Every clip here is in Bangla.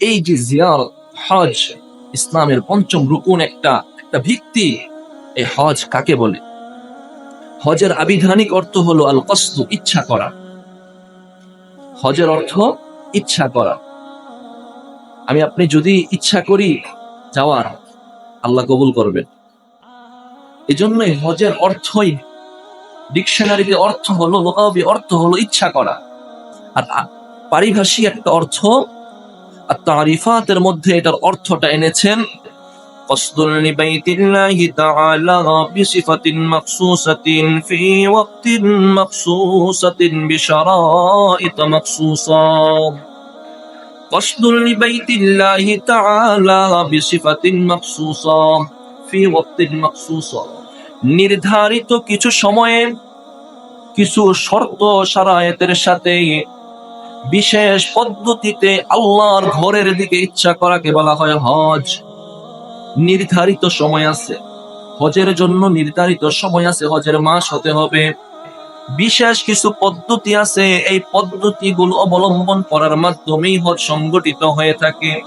এই যে জিয়ার হজ, ইসলামের পঞ্চম রুকুন একটা একটা ভিত্তি, এই হজ কাকে বলে? হজের আবিধানিক অর্থ হলো আল কস্তু ইচ্ছা করা। হজের অর্থ ইচ্ছা করা। আমি, আপনি যদি ইচ্ছা করি যাওয়ার, আল্লাহ কবুল করবেন। এই জন্যই হজের অর্থই, ডিকশনারিতে অর্থ হলো লোকাবি অর্থ হলো ইচ্ছা করা। আর পারিভাষিক একটা অর্থ আর তারিফাতের মধ্যে এটার অর্থটা এনেছেন قصد لبيت الله تعالى بصفة مخصوصة في وقت مخصوصة بشرائط مخصوصة قصد لبيت الله تعالى بصفة مخصوصة في وقت مخصوصة নির্ধারিত কিছু সময়ে কিছু শর্ত সারায়তের সাথে বিশেষ পদ্ধতিতে আল্লাহর ঘরের দিকে ইচ্ছা করাকে বলা হয় হজ। নির্ধারিত সময় আছে। হজের জন্য নির্ধারিত সময় আছে, হজের মাস হতে হবে। বিশেষ কিছু পদ্ধতি আছে, এই পদ্ধতিগুলো অবলম্বন করার মাধ্যমেই হজ সংগঠিত হয়ে থাকে।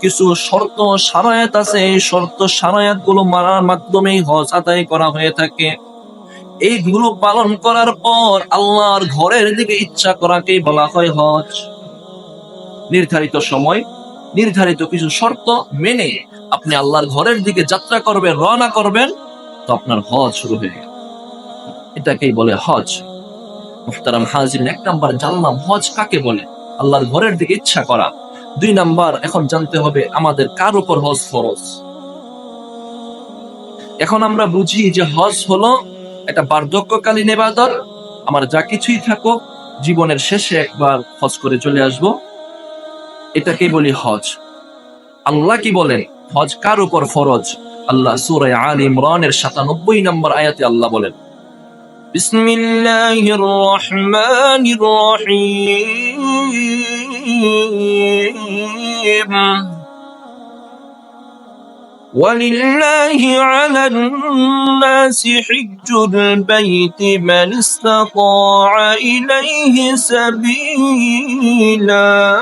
কিছু শর্ত সারায়াত আছে, এই শর্ত সারায়াতগুলো মানার মাধ্যমেই হজ আদায় করা হয়ে থাকে। এইগুলো পালন করার পর আল্লাহর ঘরের দিকে ইচ্ছা করাকেই বলা হয় হজ। নির্ধারিত সময়, নির্ধারিত কিছু শর্ত মেনে আপনি আল্লাহর ঘরের দিকে যাত্রা করবেন, রওনা করবেন, তো আপনার হজ শুরু হয়ে গেল। এটাকেই বলে হজ। মুহতারাম হাজির এক নাম্বার জানলাম হজ কাকে বলে? আল্লাহর ঘরের দিকে ইচ্ছা করা। দুই নাম্বার, এখন জানতে হবে আমাদের কার উপর হজ ফরজ? এখন আমরা বুঝি যে হজ হলো একটা বার্ধক্যকালীন এবাদত আমার যা কিছুই থাকুক, জীবনের শেষে একবার হজ করে চলে আসব। এটাকে বলি হজ। আল্লাহ কি বলেন? হজ কার উপর ফরজ? আল্লাহ সূরা আল ইমরানের 97 নম্বর আয়াতে আল্লাহ বলেন, বিসমিল্লাহির রহমানির রহিম। ولله على الناس حج البيت من استطاع إليه سبيلا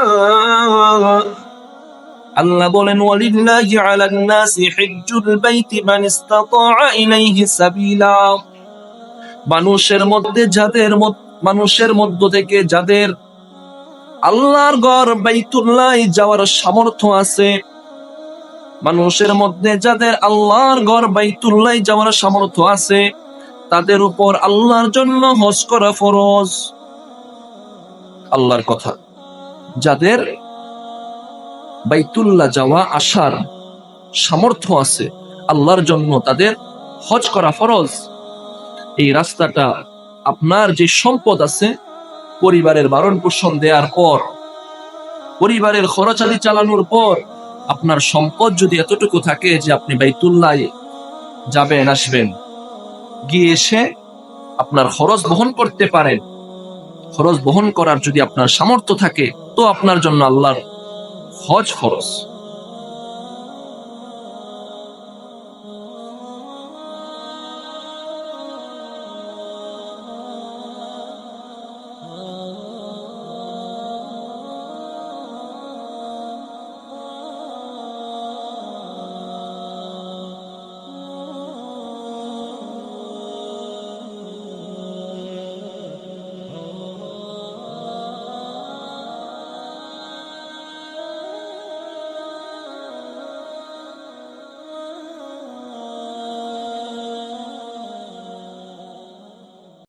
আল্লাহ বলেন ওয়ালিল্লাহি আলান নাসি হিজ্জুল বাইতি মান ইসতাতাআ ইলাইহি সাবিলা মানুষের মধ্যে যাদের মত- মানুষের মধ্য থেকে যাদের আল্লাহর ঘর বাইতুল্লাহ যাওয়ার সামর্থ্য আছে মানুষের মধ্যে যাদের আল্লাহর ঘর বাইতুল্লাহ যাওয়ার সামর্থ্য আছে, তাদের উপর আল্লাহর জন্য হজ করা ফরজ। আল্লাহর কথা। যাদের বাইতুল্লাহ যাওয়া আসার সামর্থ্য আছে, আল্লাহর জন্য তাদের হজ করা ফরজ। এই রাস্তাটা আপনার যে সম্পদ আছে, পরিবারের বারণ পোষণ দেওয়ার পর, পরিবারের খরচাদি চালানোর পর আপনার সম্পদ যদি এতটুকু থাকে যে আপনি বাইতুল্লাহ যাবেন, আসবেন, গিয়ে এসে আপনার খরচ বহন করতে পারেন। খরচ বহন করার যদি আপনার সামর্থ্য থাকে, তো আপনার জন্য আল্লাহর হজ ফরজ